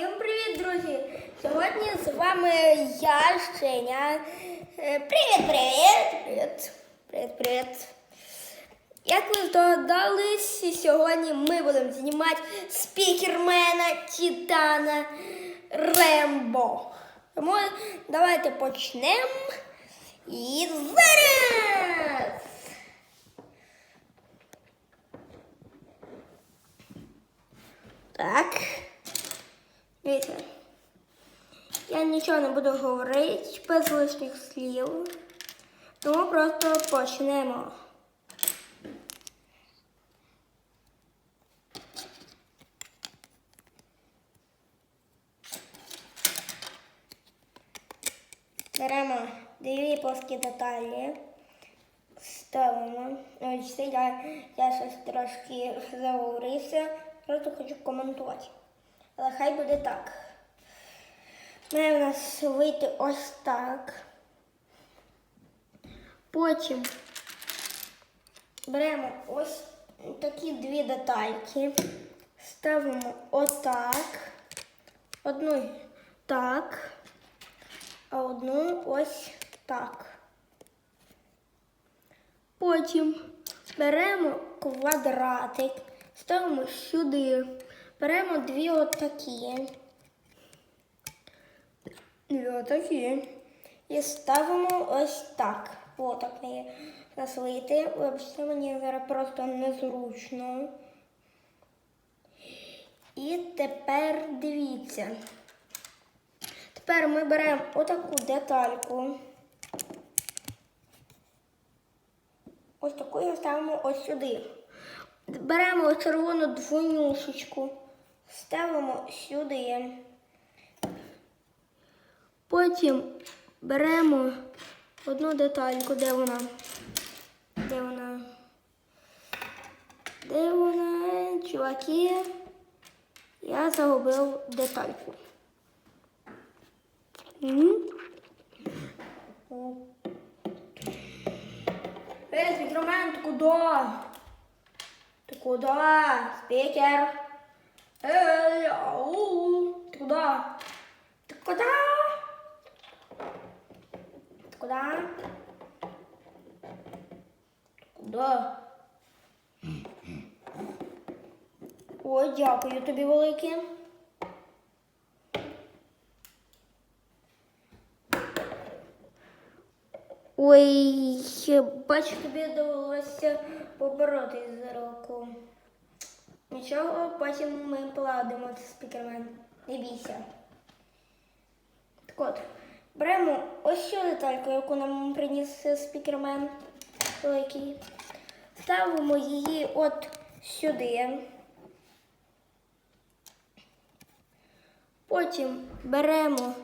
Всім привіт, друзі! Сьогодні з вами я, Женя. Е, Привіт, привіт! Привіт, привіт, привіт. Як ви здогадались, сьогодні ми будемо знімати спікермена Титана Рембо. Тому давайте почнемо. І зараз! Так. Дивіться. Я нічого не буду говорити без лишніх слів. Тому просто почнемо. Беремо дві плоскі деталі. Ставимо. Я, я щось трошки заговорився. Просто хочу коментувати. Але хай буде так. Має в нас вийти ось так. Потім беремо ось такі дві детальки, ставимо отак, одну так, а одну ось так. Потім беремо квадратик, ставимо сюди, беремо дві отакі. Дві отакі. І ставимо ось так. Отак має нас вийти. Вибачте, мені зараз просто незручно. І тепер дивіться. Тепер ми беремо отаку детальку. Ось таку і ставимо ось сюди. Беремо червону двойнушечку, ставимо сюди. Потім беремо одну детальку, де вона? Де вона? Де вона? Чуваки? Я загубив детальку. М? Эй, Спикермен, ты куда? Ты куда? Спикер? Эй, ау, ты куда? Ты куда? Ты куда? Ти Куда? Ой, дякую тобі велике. Ой, бачу, тобі довелося поборотись за року. Нічого, потім ми поладимо спікермен. Не бійся. Так от, беремо ось цю детальку, яку нам приніс спікермен великий. Ставимо її от сюди. Потім беремо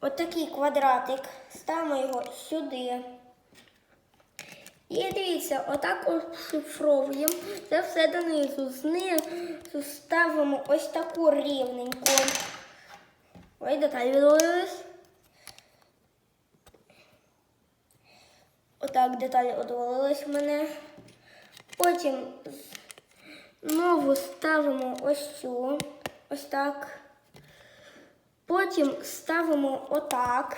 отакий квадратик, ставимо його сюди. І дивіться, отак розшифровуємо це все донизу. Знизу ставимо ось таку рівненьку. Ой, деталь відвалилась. Отак деталь відвалилась в мене. Потім знову ставимо ось цю, ось так. Потім ставимо отак.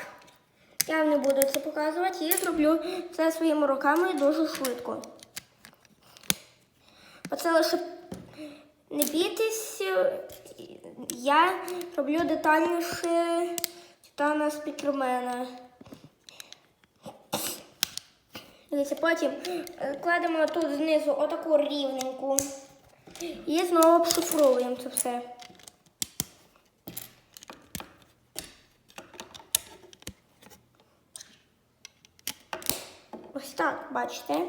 Я не буду це показувати, я зроблю це своїми руками дуже швидко. Оце лише не бійтесь, я роблю детальніше титана спікермена. Дивіться, потім е, кладемо тут знизу отаку рівненьку і знову обшифровуємо це все. Ось так, бачите.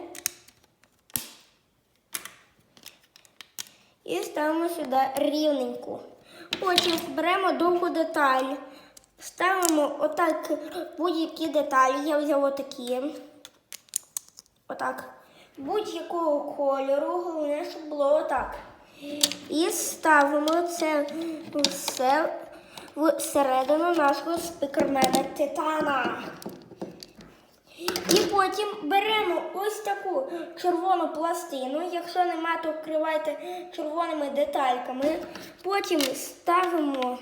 І ставимо сюди рівненьку. Потім беремо довгу деталь. Ставимо отак будь-які деталі. Я взяв отакі. Отак. Будь-якого кольору, головне, щоб було отак. І ставимо це все всередину нашого спікермена Титана. І потім беремо ось таку червону пластину. Якщо нема, то вкривайте червоними детальками. Потім ставимо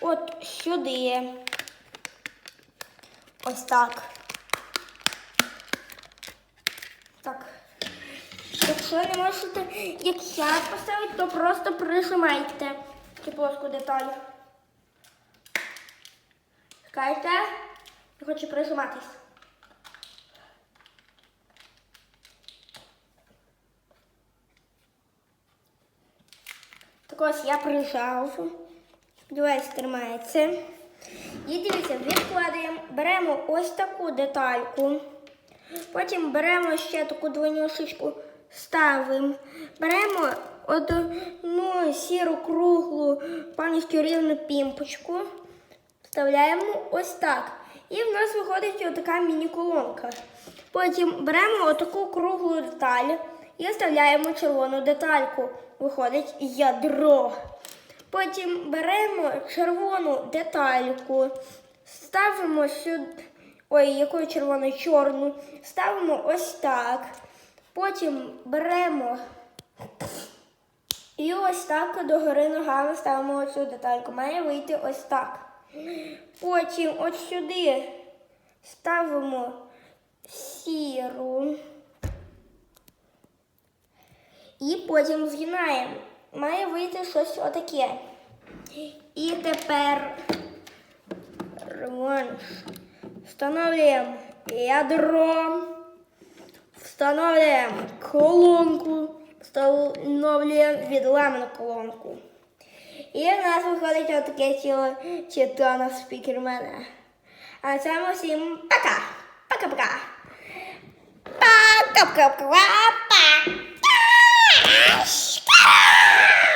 от сюди. Ось так. Так. Якщо не можете, як я поставити, то просто прижимайте цю плоску деталь. Чекайте. Я хочу прижиматись. Так ось я прижав. Сподіваюсь, тримається. І дивіться, відкладаємо, беремо ось таку детальку. Потім беремо ще таку двойнюшечку, ставимо. Беремо одну сіру круглу повністю рівну пімпочку. Вставляємо ось так. І в нас виходить отака міні-колонка. Потім беремо отаку круглу деталь і вставляємо червону детальку. Виходить ядро. Потім беремо червону детальку, ставимо сюди. Ой, якою червоною чорну. Ставимо ось так. Потім беремо і ось так догори ногами ставимо оцю детальку. Має вийти ось так. Потім ось сюди ставимо сіру. І потім згинаємо. Має вийти щось отаке. І тепер реванш. Встановлюємо ядро. Встановлюємо колонку. Встановлюємо відламану колонку. І в нас виходить отаке тіло Титана спікермена. А цьому всім пока! Пока-пока! Пока-пока-пока! Spire!